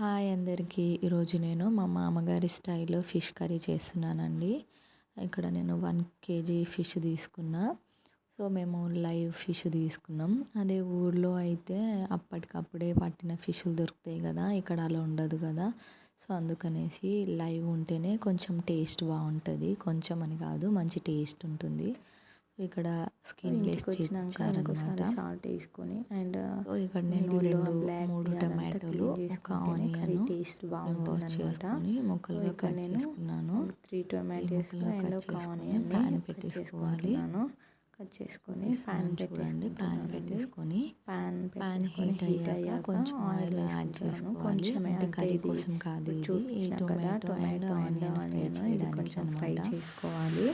Hi అందరికీ. ఈరోజు నేను మా మామగారి స్టైల్లో ఫిష్ కర్రీ చేస్తున్నానండి. ఇక్కడ నేను వన్ కేజీ ఫిష్ తీసుకున్నా. సో మేము లైవ్ ఫిష్ తీసుకున్నాం. అదే ఊళ్ళో అయితే అప్పటికప్పుడే పట్టిన ఫిష్లు దొరుకుతాయి కదా ఇక్కడ అలా ఉండదు కదా. సో అందుకనేసి లైవ్ ఉంటేనే కొంచెం టేస్ట్ బాగుంటుంది. కొంచెం అని కాదు మంచి టేస్ట్ ఉంటుంది. ఇక్కడ స్కిన్ లెస్ ఇంకోసారి సాల్ట్ వేసుకొని అండ్ ఇక్కడ నేను రెండు మూడు టమాటోలు ఒక ఆనియన్ టేస్ట్ బాగుంటుంది చేసుకొని ముక్కలుగా కట్ చేసుకున్నాను. త్రీ టొమాటోస్ ఒక ఆనియన్ ప్యాన్ పెట్టేసుకోవాలి. కట్ చేసుకొని ప్యాన్ చూడండి ప్యాన్ పెట్టేసుకొని ప్యాన్ ప్యాన్ హీట్ అయ్యాక కొంచెం ఆయిల్ యాడ్ చేసుకోవాలి. కొంచెం అంటే కర్రీ కోసం కాదు ఇది. టొమాటో అండ్ ఆనియన్ ఫ్రై చేయడానికి కొంచెం ఫ్రై చేసుకోవాలి.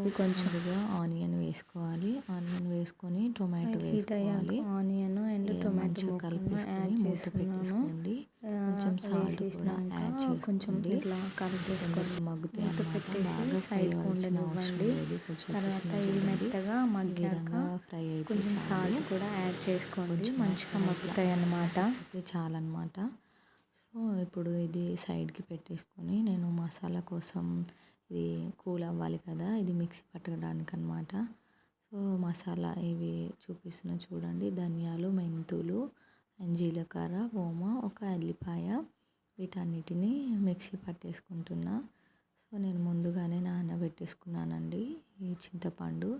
ఇది కొంచెంగా ఆనియన్ వేసుకోవాలి. ఆనియన్ వేసుకొని టొమాటో హీట్ వేసుకోవాలి. ఆనియన్ అండ్ టొమాటో కలిపేసుకొని మూత పెట్టేసుకోండి. కొంచెం సాల్ట్ కూడా యాడ్ కొంచెం ఇట్లా కలిపేసుకొని కొంచెం అన్నమాట. పెట్టేసి సైడ్ ఉండనివ్వండి. కొంచెం తర్వాత చూడండి. మెత్తగా మగ్గాక ఫ్రై అయితే కొంచెం. సాల్ట్ కూడా యాడ్ చేసుకోండి. మంచిగా మగ్గుతాయి అన్నమాట అయితే చాలన్నమాట. సో ఇప్పుడు ఇది సైడ్కి పెట్టేసుకొని నేను మసాలా కోసం ఇది కూల్ అవ్వాలి కదా ఇది మిక్సీ పట్టడానికి అనమాట సో మసాలా ఇవి చూపిస్తున్నా చూడండి. ధనియాలు మెంతులు అండ్ జీలకర్ర ఓమ ఒక ఎల్లిపాయ వీటన్నిటిని మిక్సీ పట్టేసుకుంటున్నా. సో నేను ముందుగానే నానబెట్టేసుకున్నానండి ఈ చింతపండు.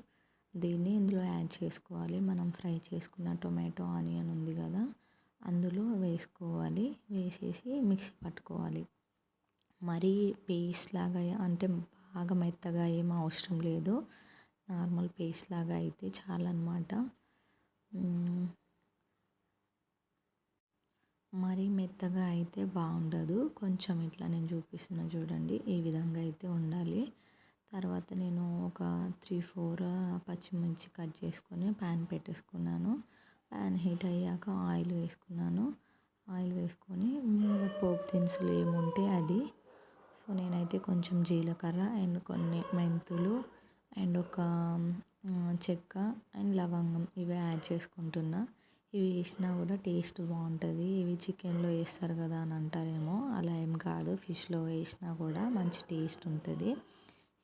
దీన్ని ఇందులో యాడ్ చేసుకోవాలి. మనం ఫ్రై చేసుకున్న టొమాటో ఆనియన్ ఉంది కదా అందులో వేసుకోవాలి. వేసేసి మిక్సీ పట్టుకోవాలి. మరీ పేస్ట్ లాగా అంటే బాగా మెత్తగా ఏం అవసరం లేదు. నార్మల్ పేస్ట్ లాగా అయితే చాలన్నమాట. మరీ మెత్తగా అయితే బాగుండదు. కొంచెం ఇట్లా నేను చూపిస్తున్నా చూడండి. ఈ విధంగా అయితే ఉండాలి. తర్వాత నేను ఒక త్రీ ఫోర్ పచ్చిమిర్చి కట్ చేసుకొని ప్యాన్ పెట్టేసుకున్నాను. ప్యాన్ హీట్ అయ్యాక ఆయిల్ వేసుకున్నాను. ఆయిల్ వేసుకొని పోపు దినుసులు ఏముంటే అది. సో నేనైతే కొంచెం జీలకర్ర అండ్ కొన్ని మెంతులు అండ్ ఒక చెక్క అండ్ లవంగం ఇవి యాడ్ చేసుకుంటున్నా. ఇవి వేసినా కూడా టేస్ట్ బాగుంటుంది. ఇవి చికెన్లో వేస్తారు కదా అని అంటారేమో. అలా ఏం కాదు. ఫిష్లో వేసినా కూడా మంచి టేస్ట్ ఉంటుంది.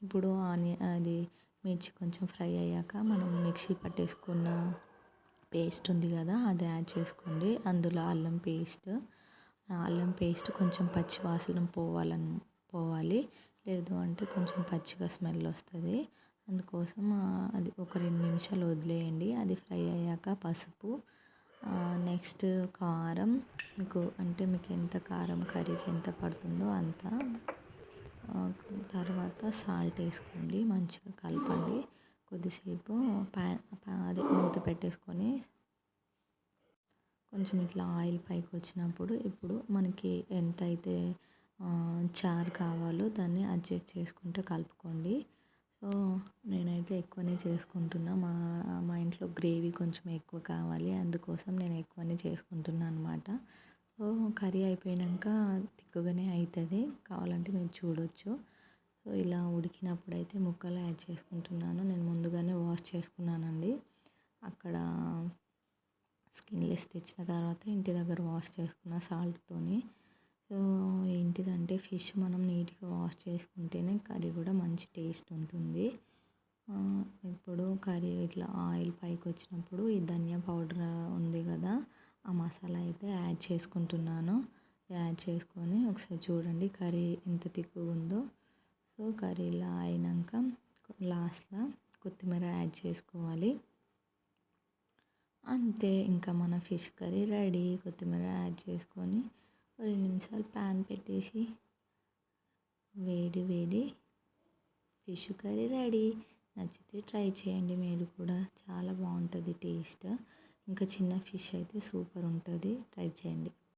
ఇప్పుడు ఆనియన్ అది మిర్చి కొంచెం ఫ్రై అయ్యాక మనం మిక్సీ పట్టేసుకున్న పేస్ట్ ఉంది కదా అది యాడ్ చేసుకోండి. అందులో అల్లం పేస్ట్. అల్లం పేస్ట్ కొంచెం పచ్చి వాసన పోవాలని పోవాలి. లేదు అంటే కొంచెం పచ్చిగా స్మెల్ వస్తుంది. అందుకోసం అది ఒక రెండు నిమిషాలు వదిలేయండి. అది ఫ్రై అయ్యాక పసుపు నెక్స్ట్ కారం. మీకు అంటే మీకు ఎంత కారం కర్రీకి ఎంత పడుతుందో అంత తర్వాత సాల్ట్ వేసుకోండి మంచిగా కలపండి. కొద్దిసేపు ప్యాన్ అదే మూత పెట్టేసుకొని కొంచెం ఇట్లా ఆయిల్ పైకి వచ్చినప్పుడు ఇప్పుడు మనకి ఎంత అయితే చారు కావాలో దాన్ని అడ్జస్ట్ చేసుకుంటూ కలుపుకోండి. సో నేనైతే ఎక్కువనే చేసుకుంటున్నా. మా మా ఇంట్లో గ్రేవీ కొంచెం ఎక్కువ కావాలి అందుకోసం నేను ఎక్కువనే చేసుకుంటున్నాను అనమాట సో కర్రీ అయిపోయాక తిక్కుగానే అవుతుంది కావాలంటే మీరు చూడొచ్చు. సో ఇలా ఉడికినప్పుడు అయితే ముక్కలు యాడ్ చేసుకుంటున్నాను. నేను ముందుగానే వాష్ చేసుకున్నానండి. అక్కడ స్కిన్లెస్ తెచ్చిన తర్వాత ఇంటి దగ్గర వాష్ చేసుకున్న సాల్ట్తోని సో ఏంటిదంటే ఫిష్ మనం నీట్గా వాష్ చేసుకుంటేనే కర్రీ కూడా మంచి టేస్ట్ ఉంటుంది. ఇప్పుడు కర్రీ ఇట్లా ఆయిల్ పైకి వచ్చినప్పుడు ఈ ధనియా పౌడర్ ఉంది కదా ఆ మసాలా అయితే యాడ్ చేసుకుంటున్నాను. యాడ్ చేసుకొని ఒకసారి చూడండి కర్రీ ఎంత తిక్కుగా ఉందో. సో కర్రీ ఇలా అయినాక లాస్ట్లో కొత్తిమీర యాడ్ చేసుకోవాలి. అంతే ఇంకా మన ఫిష్ కర్రీ రెడీ. కొత్తిమీర యాడ్ చేసుకొని రెండు నిమిషాలు ప్యాన్ పెట్టేసి వేడి వేడి ఫిష్ కర్రీ రెడీ. నచ్చితే ట్రై చేయండి మీరు కూడా. చాలా బాగుంటుంది టేస్ట్. ఇంకా చిన్న ఫిష్ అయితే సూపర్ ఉంటుంది. ట్రై చేయండి.